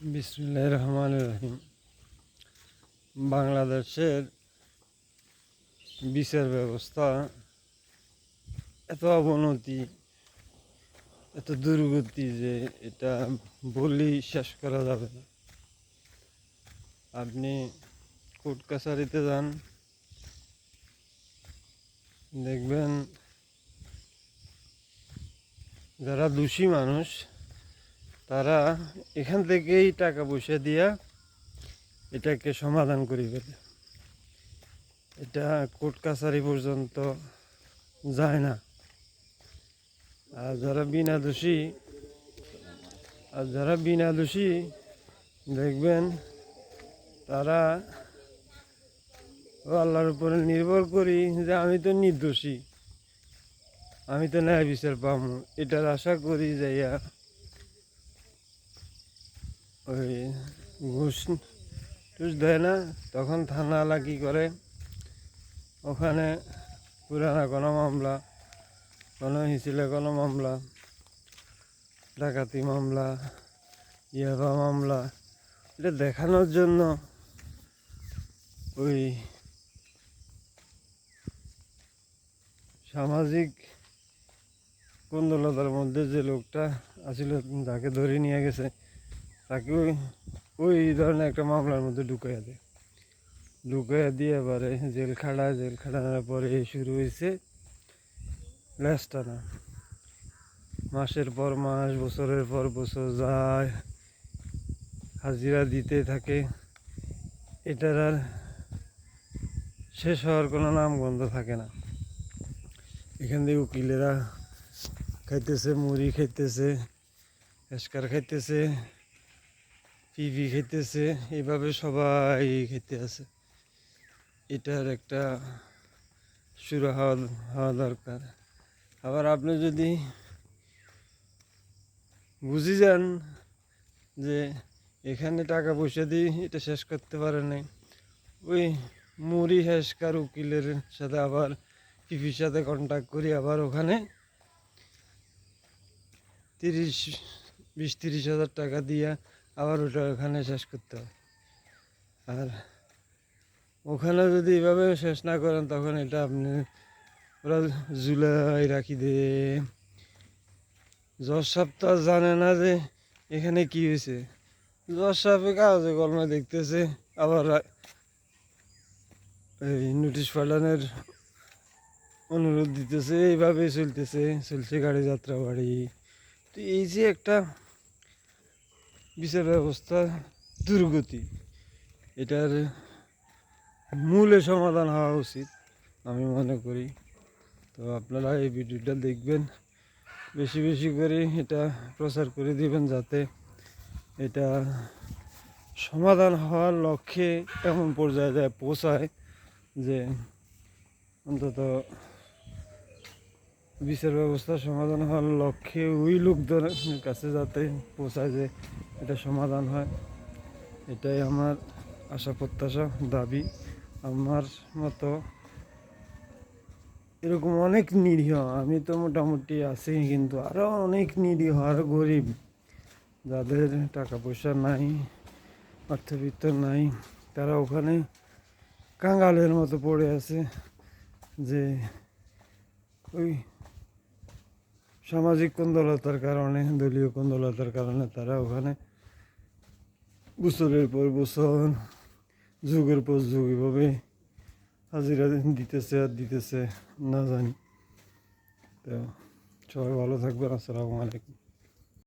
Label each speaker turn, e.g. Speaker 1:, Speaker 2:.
Speaker 1: বিসমুল্লাহ রহমান রহিম বাংলাদেশের বিচার ব্যবস্থা এত অবনতি, এত দুর্গতি যে এটা বললেই শেষ করা যাবে না। আপনি কোর্ট কাছারিতে যান, দেখবেন যারা দোষী মানুষ তারা এখান থেকেই টাকা পয়সা দিয়া এটাকে সমাধান করে ফেলে। এটা কোর্ট কাছারি পর্যন্ত যায় না। আর যারা বিনা দোষী, আর যারা বিনা দোষী, দেখবেন তারা আল্লাহর উপরে নির্ভর করি যে আমি তো নির্দোষী, আমি তো ন্যায় বিচার পাবো। এটার আশা করি যাইয়া ওই ঘুষ টুস দেয় না, তখন থানাওয়ালা কী করে? ওখানে পুরানা কোনো মামলা, কোনো হিসিলে কোনো মামলা, ডাকাতি মামলা, ইয়াবা মামলা, এটা দেখানোর জন্য ওই সামাজিক কুন্দলতার মধ্যে যে লোকটা আসলে, তাকে ধরে নিয়ে গেছে। তাকে ওই ওই ধরনের একটা মামলার মধ্যে ঢুকাইয়া দেয়। ঢুকাইয়া দিয়ে এবারে জেল খাড়ায় জেল খাড়ানোর পরে শুরু হয়েছে ল্যাসটানা মাসের পর মাস, বছরের পর বছর যায়, হাজিরা দিতে থাকে। এটার আর শেষ হওয়ার কোনো নামগন্ধ থাকে না। এখান থেকে উকিলেরা খাইতেছে, মুড়ি খাইতেছে, এসকার খাইতেছে। পিভি খেতেছে এভাবে সবাই খেতে আছে। এটার একটা হওয়া হওয়া দরকার। আবার আপনি যদি বুঝি যান যে এখানে টাকা পয়সা দিয়ে এটা শেষ করতে পারে নাই, ওই মুড়ি হেসকার উকিলের সাথে আবার পিপির সাথে কন্ট্যাক্ট করি, আবার ওখানে তিরিশ, বিশ, তিরিশ হাজার টাকা দিয়া আবার ওটা ওখানে শেষ করতে হবে। আর ওখানে যদি এভাবে শেষ না করেন, তখন এটা আপনি ওরা জুলাই রাখি দে। জজ সপ্তাহ জানে না যে এখানে কি হয়েছে। জজ সাহেবে কাগজে কলমে দেখতেছে, আবার এই নোটিশ পাঠানোর অনুরোধ দিতেছে এইভাবে চলতেছে, চলছে গাড়ি যাত্রা বাড়ি তো এই যে একটা বিচার ব্যবস্থা দুর্গতি। এটার মূলে সমাধান হওয়া উচিত, আমি মনে করি। তো আপনারা এই ভিডিওটা দেখবেন, বেশি বেশি করে এটা প্রচার করে দিবেন যাতে এটা সমাধান হওয়ার লক্ষ্যে এমন পর্যায়ে যায়, পৌঁছায় যে অন্তত বিচার ব্যবস্থা সমাধান হওয়ার লক্ষ্যে ওই লোকদের কাছে যাতে পৌঁছায় যে এটা সমাধান হয়। এটাই আমার আশা প্রত্যাশা, দাবি। আমার মতো এরকম অনেক নিরীহ, আমি তো মোটামুটি আছি, কিন্তু আরও অনেক নিরীহ আরও গরিব, যাদের টাকা পয়সা নাই, অর্থবিত্ত নাই, তারা ওখানে কাঙ্গালের মতো পড়ে আছে যে ওই সামাজিক কুন্দলতার কারণে, দলীয় কুন্দলতার কারণে তারা ওখানে বছরের পর বছর, যুগের পর যুগ এভাবে হাজিরা দিতেছে আর দিতেছে, না জানি। তো সবাই ভালো থাকবেন, আসসালামু আলাইকুম।